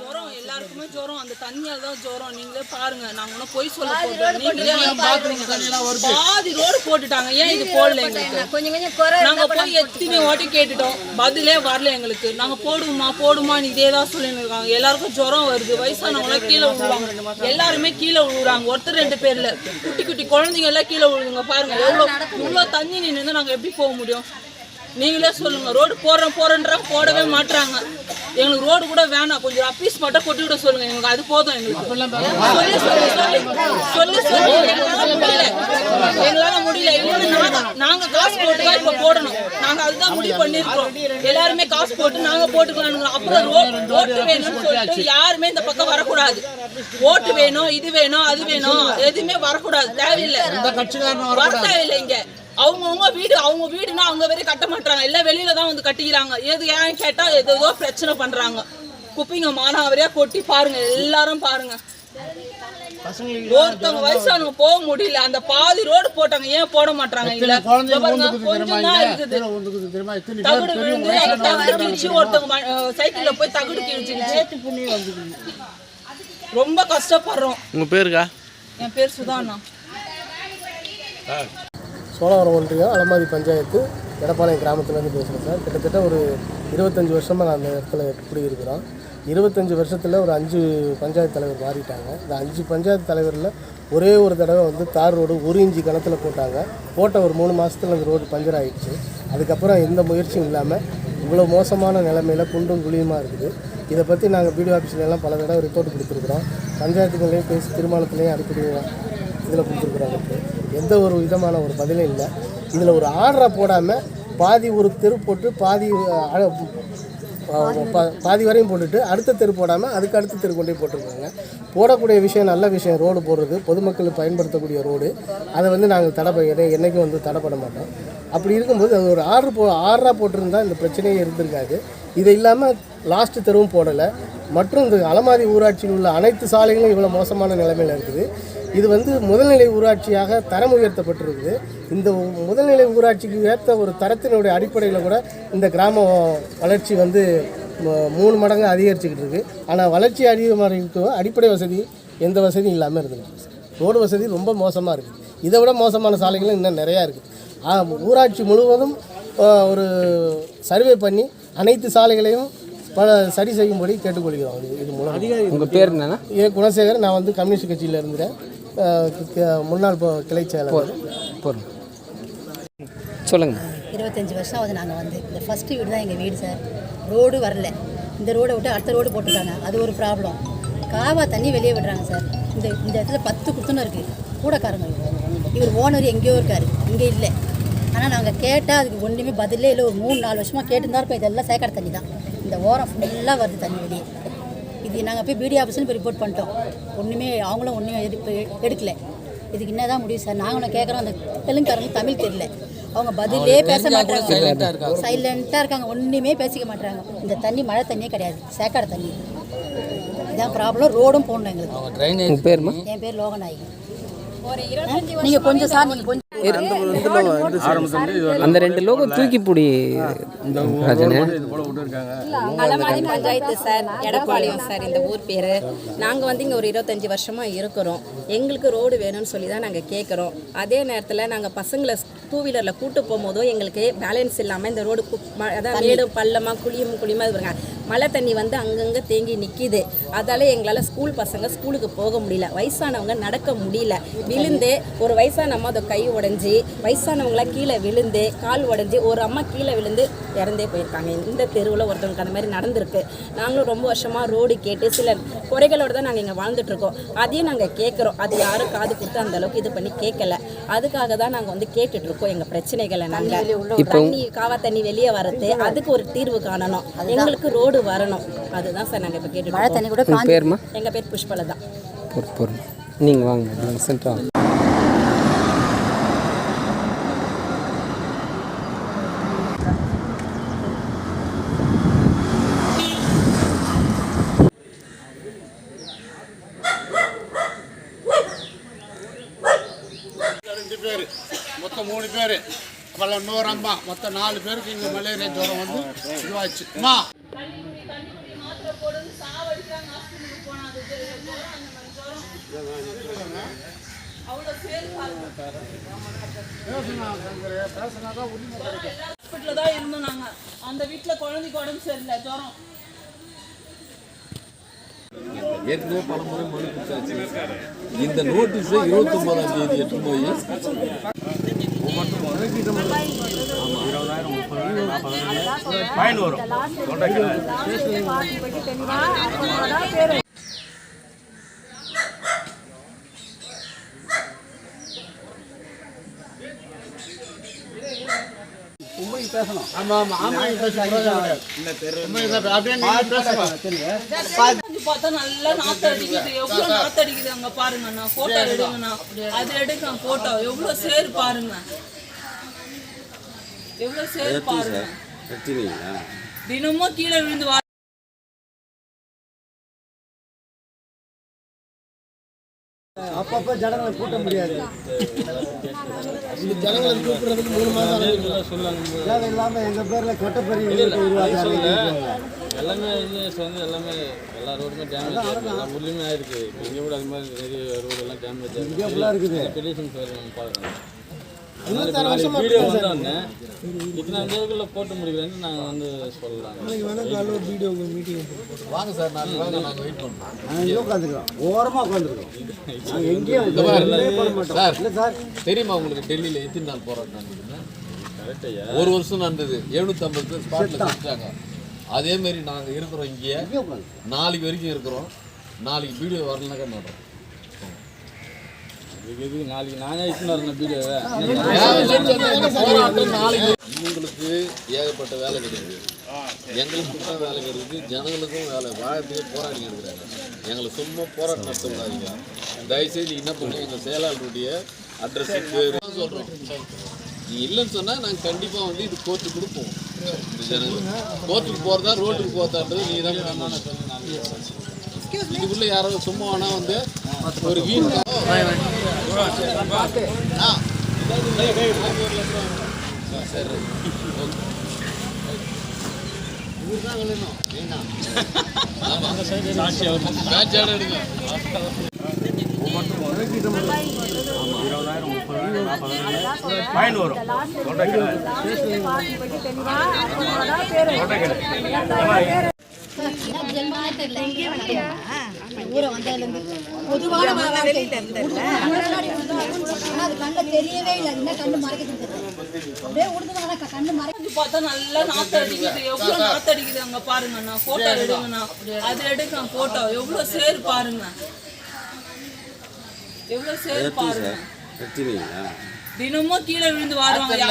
ஜுரம் எல்லாருக்குமே ஜுரம். அந்த தண்ணியால தான் ஜுரம். நீங்களே பாருங்க. நாங்க ஒன்றும் பொய் சொல்ல போகிறோம் நீங்களே பாக்குறீங்க. பாதி ரோடு போட்டுட்டாங்க. ஏன் இது போடல எங்களுக்கு? கொஞ்சம் கொஞ்சம் நாங்க போய் எத்தனை வாட்டி கேட்டுட்டோம். பதிலே வரல எங்களுக்கு. நாங்க போடுவோமா போடுமான்னு இதே தான் சொல்லிட்டு இருக்காங்க. எல்லாருக்கும் ஜுரம் வருது. வயசானவங்க கீழே விழுவாங்க. எல்லாருமே கீழே விழுறாங்க ஒருத்தர் ரெண்டு பேர்ல. குட்டி குட்டி குழந்தைங்க எல்லாம் கீழே விழுதுங்க பாருங்க. எவ்வளவு இவ்வளவு தண்ணி நின்று நாங்க எப்படி போக முடியும்? நீங்களே சொல்லுங்க. ரோடு போடுறோம் போறேன்றாங்க போடவே மாட்றாங்க. எங்களுக்கு ரோடு கூட வேணாம். கொஞ்சம் அப்பீஸ் மட்டும் கொட்டி விட சொல்லுங்க. எங்களுக்கு அது போதும் எங்களுக்கு. சொல்லி சொல்லி சொல்லி சொல்லி எங்களால முடியல. எங்களால முடியல. இல்லைன்னா நாங்க நாங்க காசு போட்டு தான் இப்ப போடணும். நாங்க அதுதான் முடிவு பண்ணிருக்கோம் எல்லாருமே காசு போட்டு நாங்க போட்டுக்கலாம் அப்புறம் ரோ- ஓட்டு வேணும்னு சொல்லிட்டு யாருமே இந்த பக்கம் வரக்கூடாது. ஓட்டு வேணும் இது வேணும் அது வேணும். எதுவுமே வரக்கூடாது. தேவையில்லை. வர தேவையில்லை இங்க. அவங்கவுங்க வீடு அவங்க வீடுனா அவங்க வரை கட்ட மாட்டாங்க எல்லாம் வெளியில தான் வந்து கட்டிக்கிறாங்க. எது ஏன் கேட்டா ஏதோ பிரச்சனை பண்றாங்க. குப்பைங்க மானாவரியா கொட்டி பாருங்க எல்லாரும் பாருங்க. ஒருத்தவங்க வயசானவங்க போக முடியல. அந்த பாதி ரோடு போட்டாங்க ஏன் போட மாட்டாங்க இல்ல? கொஞ்சம் தான் இருக்குது. தகுடு விழுந்து அந்த தகுடு கிழிச்சு ஒருத்தவங்க சைக்கிள்ல போய் தகுடு கிழிச்சிருச்சு ரொம்ப கஷ்டப்படுறோம். உங்க பேருக்கா? என் பேர் சுதானா. சோழவரம் ஒன்றியம் அலமாதி பஞ்சாயத்து எடப்பாளையம் கிராமத்துலேருந்து பேசுகிறேன் சார். கிட்டத்தட்ட ஒரு இருபத்தஞ்சி வருஷமாக நான் அந்த இடத்துல குடியிருக்கிறோம். இருபத்தஞ்சி வருஷத்தில் ஒரு அஞ்சு பஞ்சாயத்து தலைவர் மாறிட்டாங்க. இந்த அஞ்சு பஞ்சாயத்து தலைவரில் ஒரே ஒரு தடவை வந்து தார் ரோடு ஒரு இஞ்சி கணத்தில் போட்டாங்க. போட்ட ஒரு மூணு மாதத்தில் அந்த ரோடு பஞ்சர் ஆயிடுச்சு. அதுக்கப்புறம் எந்த முயற்சியும் இல்லாமல் இவ்வளோ மோசமான நிலைமையில் குண்டும் குழியுமாக இருக்குது. இதை பற்றி நாங்கள் பிடிஓ ஆஃபீஸ்லாம் பல தடவை ரிப்போர்ட் கொடுத்துருக்குறோம். பஞ்சாயத்துகள்லேயும் பேசி திருமணத்துலேயும் அடிக்கடி இதில் கொடுத்துருக்குறோம் அதுக்கு எந்த ஒரு விதமான ஒரு பதிலும் இல்லை. இதில் ஒரு ஆர்டரை போடாமல் பாதி ஒரு தெரு போட்டு பாதி பா- பாதி வரையும் போட்டுட்டு அடுத்த தெரு போடாமல் அதுக்கு அடுத்த தெரு கொண்டே போட்டிருக்காங்க. போடக்கூடிய விஷயம் நல்ல விஷயம் ரோடு போடுறது பொதுமக்கள் பயன்படுத்தக்கூடிய ரோடு. அதை வந்து நாங்கள் தடை பண்ண என்றைக்கும் வந்து தடை பண்ண மாட்டோம். அப்படி இருக்கும்போது அது ஒரு ஆர்டர் போ ஆர்டராக போட்டிருந்தால் இந்த பிரச்சனையே இருந்திருக்காது. இது இல்லாமல் லாஸ்ட்டு தெருவும் போடலை. மற்றும் இந்த அலமாதி ஊராட்சியில் உள்ள அனைத்து சாலைகளும் இவ்வளோ மோசமான நிலைமையில் இருக்குது. இது வந்து முதல்நிலை ஊராட்சியாக தரம் உயர்த்தப்பட்டிருக்குது. இந்த முதல்நிலை ஊராட்சிக்கு ஏற்ற ஒரு தரத்தினுடைய அடிப்படையில் கூட இந்த கிராம வளர்ச்சி வந்து மூணு மடங்கு அதிகரிச்சுக்கிட்டு இருக்குது ஆனால் வளர்ச்சி அதிகமாக அடிப்படை வசதி எந்த வசதியும் இல்லாமல் இருக்குது ரோடு வசதி ரொம்ப மோசமாக இருக்குது இதை விட மோசமான சாலைகளும் இன்னும் நிறையா இருக்குது ஊராட்சி முழுவதும் ஒரு சர்வே பண்ணி அனைத்து சாலைகளையும் பல சரி செய்யும்படி கேட்டுக்கொள்கிறோம். இது- மூலம். உங்க பேர் என்னன்னா? ஏ குணசேகர். நான் வந்து கம்யூனிஸ்ட் கட்சியில் இருந்தேன் முன்னாள் கிளை செயலாளர். போதும் சொல்லுங்க. இருபத்தஞ்சி வருஷம் ஆகுது நாங்கள் வந்து. இந்த ஃபஸ்ட்டு வீடு தான் எங்கள் வீடு சார் ரோடு வரல. இந்த ரோடை விட்டு அடுத்த ரோடு போட்டுருக்காங்க அது ஒரு ப்ராப்ளம் காவா தண்ணி வெளியே விடுறாங்க சார் இந்த இந்த இடத்துல பத்து குத்துணும் இருக்குது கூடக்காரங்க. இவர் ஓனர் எங்கேயோ இருக்கார். இங்கே இல்லை. ஆனால் நாங்கள் கேட்டால் அதுக்கு ஒன்றுமே பதிலே இல்லை. ஒரு மூணு நாலு வருஷமாக கேட்டுருந்தா இப்போ இதெல்லாம் சேக்காடு தண்ணி தான். இந்த ஓரம் ஃபுல்லாக வருது தண்ணி வெளியே. இது நாங்கள் போய் பிடி ஆஃபீஸ்னு போய் ரிப்போர்ட் பண்ணிட்டோம். ஒன்றுமே அவங்களும் ஒன்றுமே எடுப்பு எடுக்கல. இதுக்கு என்னதான் முடியும் சார்? நாங்களும் கேட்குறோம் அந்த தெலுங்குக்காரங்க தமிழ் தெரியல. அவங்க பதிலே பேச மாட்டாங்க சைலண்ட்டாக இருக்காங்க. ஒன்றுமே பேசிக்க மாட்டாங்க இந்த தண்ணி மழை தண்ணியே கிடையாது. சேக்காடு தண்ணி. இதான் ப்ராப்ளம் ரோடும் போடணும் எங்களுக்கு. என் பேர் லோகநாயகி. நீங்க கொஞ்சம் சார் நீங்க கொஞ்சம் அந்த ரெண்டு லோகோ தூக்கி பிடி ராஜனே. அலமாதி பஞ்சாயத்து சார் எடப்பாளையம் சார் இந்த ஊர் பேர். நாங்கள் வந்து இங்கே ஒரு இருபத்தஞ்சி வருஷமாக இருக்கிறோம். எங்களுக்கு ரோடு வேணும்னு சொல்லி தான் நாங்கள் கேட்குறோம் அதே நேரத்தில் நாங்கள் பசங்களை டூ வீலரில் கூட்டு போகும்போதும் எங்களுக்கு பேலன்ஸ் இல்லாமல் இந்த ரோடு அதான் மேடு பள்ளமாக குழியும் குழியுமா இருக்காங்க மழை தண்ணி வந்து அங்கங்கே தேங்கி நிற்கிது அதால் எங்களால் ஸ்கூல் பசங்க ஸ்கூலுக்கு போக முடியல. வயசானவங்க நடக்க முடியல. விழுந்து ஒரு வயசான அம்மா அதை கை உடைஞ்சி வயசானவங்களாம் கீழே விழுந்து கால் உடைஞ்சி ஒரு அம்மா கீழே விழுந்து இறந்தே போயிருக்காங்க. இந்த தெருவில் ஒருத்தவங்களுக்கு அந்த மாதிரி நடந்திருக்கு. நாங்களும் ரொம்ப வருஷமாக ரோடு கேட்டு சில குறைகளோடு தான் நாங்கள் இங்கே வாழ்ந்துட்டு இருக்கோம் அதையும் நாங்கள் கேட்குறோம் அது யாரும் காது கொடுத்து அந்த அளவுக்கு இது பண்ணி கேட்கல அதுக்காக தான் நாங்கள் வந்து கேட்டுட்டு இருக்கோம் எங்கள் பிரச்சனைகளை நாங்கள் தண்ணி காவா தண்ணி வெளியே வரது அதுக்கு ஒரு தீர்வு காணணும். எங்களுக்கு ரோடு வரணும். அதுதான் சார் நாங்கள் இப்போ கேட்டுட்டு மழை இருக்கோம் தண்ணி கூட உங்கள் பேருமா எங்கள் பேர் புஷ்பலதா. நீங்கள் வாங்க சென்டர் வாங்க ரெண்டு பேர் மொத்தம் மூணு பேர் இன்னொரு அம்மா மொத்தம் நாலு பேருக்கு இங்கே மலேரியா ஜுரம் வந்து இதுவாச்சு அம்மா ஹாஸ்பிட்டலில் தான் இருந்தோம் நாங்கள் அந்த வீட்டில் குழந்தைக்கு உடம்பு சரியில்லை ஜுரம். ஏற்கனவே பல முறை மனு கொடுத்தாச்சு. இந்த நோட்டீஸை இருபத்தொன்பதாம் தேதி எடுத்து போய் ஆமாம் ஆமாம் ஆமாம் பேசுகிறேன் அப்படியே நீங்கள் கொஞ்சம் பார்த்தா நல்லா நாத்து அடிக்குது. எவ்வளோ நாத்து அடிக்குது அங்க பாருங்க நான் போட்டோ எடுங்கண்ணா. அது எடுக்க போட்டோ எவ்வளோ சேர் பாருங்க. எவ்வளோ சேர் பாருங்க. தினமும் கீழே விழுந்து வா அப்பப்போ ஜனங்களை கூட்ட முடியாது. ஜனங்களை கூப்பிடுறதுக்கு மூணு மாதம் தேவையில்லாமல் எங்கள் பேரில் கட்டப்பறி எல்லாமே வந்து வந்து எல்லாமே எல்லா ரோடுமே டேமேஜ் எல்லா ஊர்லேயுமே ஆயிருக்கு. இப்போ இங்கே கூட அது மாதிரி நிறைய ரோடு எல்லாம் டேமேஜ் ஃபுல்லாக இருக்குது. பெடிஷன் சார் நம்ம பார்க்குறோம். வீடியோ வந்தோடனே இத்தனை தேவைக்குள்ள போட்டு முடிக்கிறேன்னு நாங்கள் வந்து சொல்லலாம் நாளைக்கு வேணால் காலையில் ஒரு வீடியோ மீட்டிங் வாங்க சார் நாங்கள் வெயிட் பண்ணுறோம் நாங்கள் இங்கே உட்காந்துக்கிறோம் ஓரமாக உட்காந்துருக்கோம் நாங்கள் எங்கேயும் சார். இல்லை சார். தெரியுமா உங்களுக்கு டெல்லியில் எத்தனை நாள் போராட்டம் ஒரு வருஷம் நடந்தது. எழுநூத்தி ஐம்பது பேர் ஸ்பாட்டில் செஞ்சாங்க அதே மாதிரி நாங்கள் இருக்கிறோம் இங்கே. நாளைக்கு வரைக்கும் இருக்கிறோம். நாளைக்கு வீடியோ வரலனாக்கா நடுறோம் நாளைக்கு நானே போராட்டம் நாளைக்கு. இவங்களுக்கு ஏகப்பட்ட வேலை கிடையாது எங்களுக்கும் தான் வேலை கிடையாது ஜனங்களுக்கும் வேலை. வாழத்துக்கு போராடி இருக்கிறாங்க. எங்களை சும்மா போராட்டம் நடத்த விடாதீங்க தயவுசெய்து என்ன பண்ணி எங்கள் செயலாளருடைய அட்ரஸுக்கு சொல்கிறோம் நீ இல்லைன்னு சொன்னால் நாங்கள் கண்டிப்பாக வந்து இது கோர்ட்டுக்கு கொடுப்போம். இந்த ஜனங்கள் கோர்ட்டுக்கு போகிறதா ரோட்டுக்கு போகிறதான்றது நீ தான் இதுக்குள்ளே யாரோ சும்மா வேணா வந்து ஒரு வீண் சரி இதுதான் விளையணும். பொதுவான தெரியவே இல்லை என்ன கண்ணு மறைக்கிறது அப்படியே கண்ணு மறை பார்த்தா நல்லா நாத்து அடிக்குது எவ்வளோ நாத்து அடிக்குது அங்க பாருங்க போட்டோ எடுங்கண்ணா அது எடுக்க போட்டோ எவ்வளவு சேர் பாருங்க எவ்வளோ சேர். பாருங்க தினமும் கீழே விழுந்து வாடுவாங்க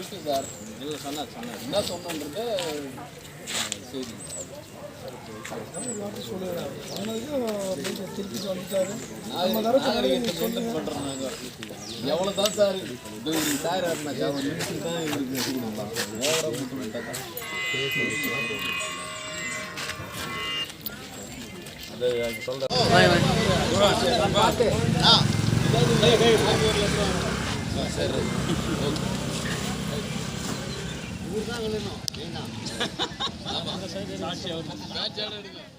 சொல்லிட்டு சார் இல்லை சொன்னார் சொன்னார். என்ன சொன்னோன்றது சரி. எவ்வளோ தான் சார் சார் தான் இந்த சொல்கிறேன் சாட்சியாக எடுங்க.